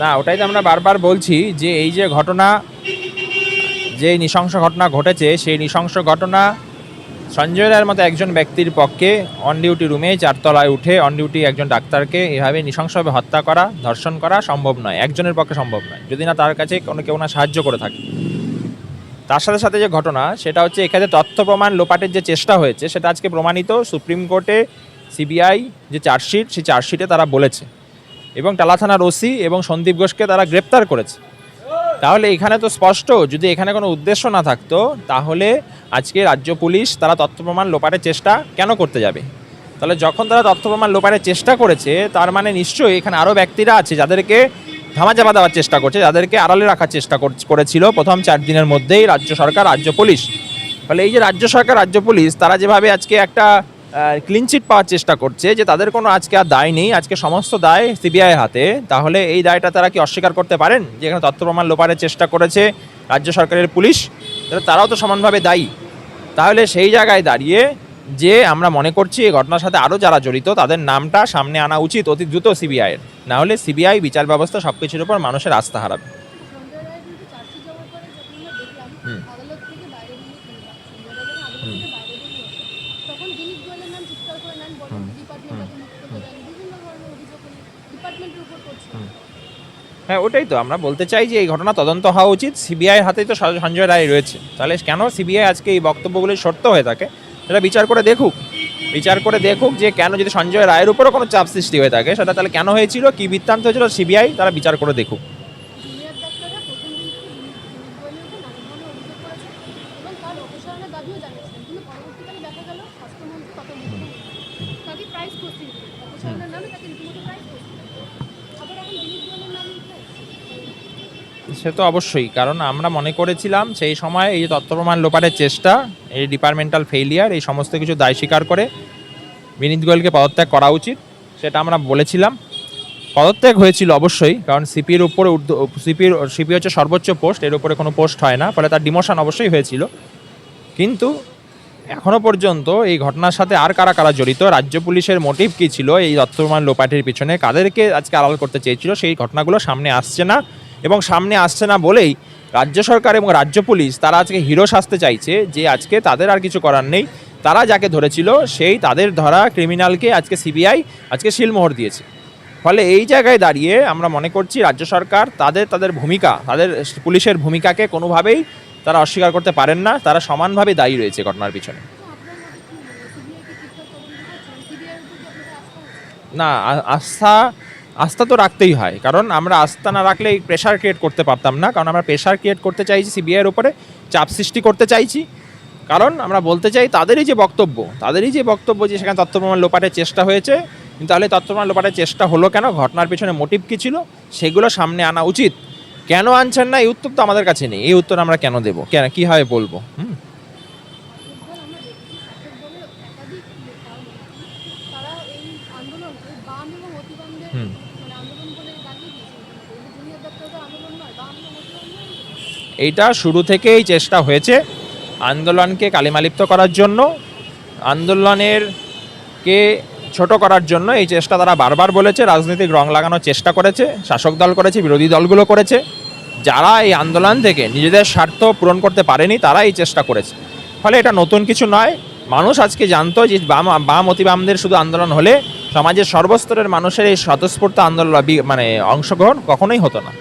না, ওটাই তো আমরা বারবার বলছি যে এই যে ঘটনা, যে নৃশংস ঘটনা ঘটেছে, সেই নৃশংস ঘটনা সঞ্জয় রায়ের মতো একজন ব্যক্তির পক্ষে অন ডিউটি রুমে চারতলায় উঠে অন ডিউটি একজন ডাক্তারকে এভাবে নৃশংসভাবে হত্যা করা, ধর্ষণ করা সম্ভব নয়, একজনের পক্ষে সম্ভব নয়। যদি না তার কাছে কোনো, কেউ না সাহায্য করে থাকে। তার সাথে সাথে যে ঘটনা, সেটা হচ্ছে এখানে তথ্য প্রমাণ লোপাটের যে চেষ্টা হয়েছে, সেটা আজকে প্রমাণিত সুপ্রিম কোর্টে সিবিআই যে চার্জশিট, সেই চার্জশিটে তারা বলেছে। এবং টালা থানার ওসি এবং সন্দীপ ঘোষকে তারা গ্রেপ্তার করেছে। তাহলে এখানে তো স্পষ্ট, যদি এখানে কোনো উদ্দেশ্য না থাকতো, তাহলে আজকে রাজ্য পুলিশ তারা তথ্য প্রমাণ লোপাটের চেষ্টা কেন করতে যাবে? তাহলে যখন তারা তথ্য প্রমাণ লোপাটের চেষ্টা করেছে, তার মানে নিশ্চয়ই এখানে আরও ব্যক্তিরা আছে যাদেরকে ধামাচাপা দেওয়ার চেষ্টা করছে, যাদেরকে আড়ালে রাখার চেষ্টা কর- করেছিল প্রথম চার দিনের মধ্যেই রাজ্য সরকার, রাজ্য পুলিশ। ফলে এই যে রাজ্য সরকার, রাজ্য পুলিশ, তারা যেভাবে আজকে একটা ক্লিন চিট পাওয়ার চেষ্টা করছে যে তাদের কোনো আজকে আর দায় নেই। আজকে সমস্ত দায় সিবিআই হাতে। তাহলে এই দায়টা তারা কি অস্বীকার করতে পারেন? যে এখানে তথ্য প্রমাণ লোপারের চেষ্টা করেছে রাজ্য সরকারের পুলিশ তাহলে তারাও তো সমানভাবে দায়ী। তাহলে সেই জায়গায় দাঁড়িয়ে যে আমরা মনে করছি এই ঘটনার সাথে আরও যারা জড়িত তাদের নামটা সামনে আনা উচিত অতি দ্রুত সিবিআইয়ের নাহলে সিবিআই বিচার ব্যবস্থা সব কিছুর উপর মানুষের আস্থা হারাবে। সঞ্জয় রায় কিন্তু চার্জশিট জমা করে যখন আমরা দেখলাম হুম। আদালত থেকে বাইরে বেরিয়ে সঞ্জয় রায় যখন আদালত থেকে বাইরে বেরিয়ে আসে তখন দিলীপ গোয়েলের নাম চিৎকার করে নেন বলেন ডিপার্টমেন্ট তাকে মুক্ত করে দেন বিভিন্ন ধরনের অভিযোগ ডিপার্টমেন্টের উপর করছে হ্যাঁ ওটাই তো। আমরা বলতে চাই যে এই ঘটনা তদন্ত হওয়া উচিত। সিবিআইয়ের হাতেই তো সঞ্জয়- রায় রয়েছে। তাহলে কেন সিবিআই আজকে এই বক্তব্যগুলি সত্য হয়ে থাকে? সেটা বিচার করে দেখুক। বিচার করে দেখুক যে কেন যদি সঞ্জয় রায়ের উপরও কোনো চাপ সৃষ্টি হয়ে থাকে, সেটা তাহলে কেন হয়েছিল, কি বৃত্তান্ত হয়েছিল সিবিআই তারা বিচার করে দেখুক। সে তো অবশ্যই, কারণ আমরা মনে করেছিলাম সেই সময় এই তথ্য প্রমাণ লোপারের চেষ্টা, এই ডিপার্টমেন্টাল ফেইলিয়ার এই সমস্ত কিছু দায় স্বীকার করে বিনীত গোয়েলকে পদত্যাগ করা উচিত, সেটা আমরা বলেছিলাম। পদত্যাগ হয়েছিল অবশ্যই, কারণ সিপির উপরে সিপির, সিপি হচ্ছে সর্বোচ্চ পোস্ট, এর উপরে কোনো পোস্ট হয় না, ফলে তার ডিমোশন অবশ্যই হয়েছিল। কিন্তু এখনও পর্যন্ত এই ঘটনার সাথে আর কারা কারা জড়িত, রাজ্য পুলিশের মোটিভ কী ছিল এই প্রমাণ লোপাটের পিছনে, কাদেরকে আজকে আড়াল করতে চেয়েছিল, সেই ঘটনাগুলো সামনে আসছে না। এবং সামনে আসছে না বলেই রাজ্য সরকার এবং রাজ্য পুলিশ তারা আজকে হিরো সাজতে চাইছে যে আজকে তাদের আর কিছু করার নেই। তারা যাকে ধরেছিল সেই তাদের ধরা ক্রিমিনালকে আজকে সিবিআই আজকে শিলমোহর দিয়েছে। ফলে এই জায়গায় দাঁড়িয়ে আমরা মনে করছি রাজ্য সরকার তাদের তাদের ভূমিকা, তাদের পুলিশের ভূমিকাকে কোনোভাবেই তারা অস্বীকার করতে পারেন না, তারা সমানভাবে দায়ী রয়েছে ঘটনার পিছনে। না আস্থা আস্থা তো রাখতেই হয়, কারণ আমরা আস্থা না রাখলে এই প্রেশার ক্রিয়েট করতে পারতাম না। কারণ আমরা প্রেশার ক্রিয়েট করতে চাইছি সিবিআইয়ের উপরে চাপ সৃষ্টি করতে চাইছি। কারণ আমরা বলতে চাই, তাদেরই যে বক্তব্য, তাদেরই যে বক্তব্য যে সেখানে তথ্য প্রমাণ লোপাটের চেষ্টা হয়েছে, কিন্তু তাহলে তথ্য প্রমাণ লোপাটের চেষ্টা হলো কেন? ঘটনার পিছনে মোটিভ কী ছিল? সেগুলো সামনে আনা উচিত। কেন আনছেন না? এই উত্তর তো আমাদের কাছে নেই। এই উত্তর আমরা কেন দেবো? কেন কীভাবে বলব? হুম? হুম। এইটা শুরু থেকেই চেষ্টা হয়েছে আন্দোলনকে কালিমালিপ্ত করার জন্য, আন্দোলনের কে ছোট করার জন্য এই চেষ্টা তারা বারবার বলেছে, রাজনৈতিক রং লাগানোর চেষ্টা করেছে, শাসক দল করেছে, বিরোধী দলগুলো করেছে। যারা এই আন্দোলন থেকে নিজেদের স্বার্থ পূরণ করতে পারেনি, তারা এই চেষ্টা করেছে। ফলে এটা নতুন কিছু নয়। মানুষ আজকে জানতো যে বাম বাম অতি বামদের শুধু আন্দোলন হলে সমাজের সর্বস্তরের মানুষের এই স্বতঃস্ফূর্ত আন্দোলন মানে অংশগ্রহণ কখনোই হতো না।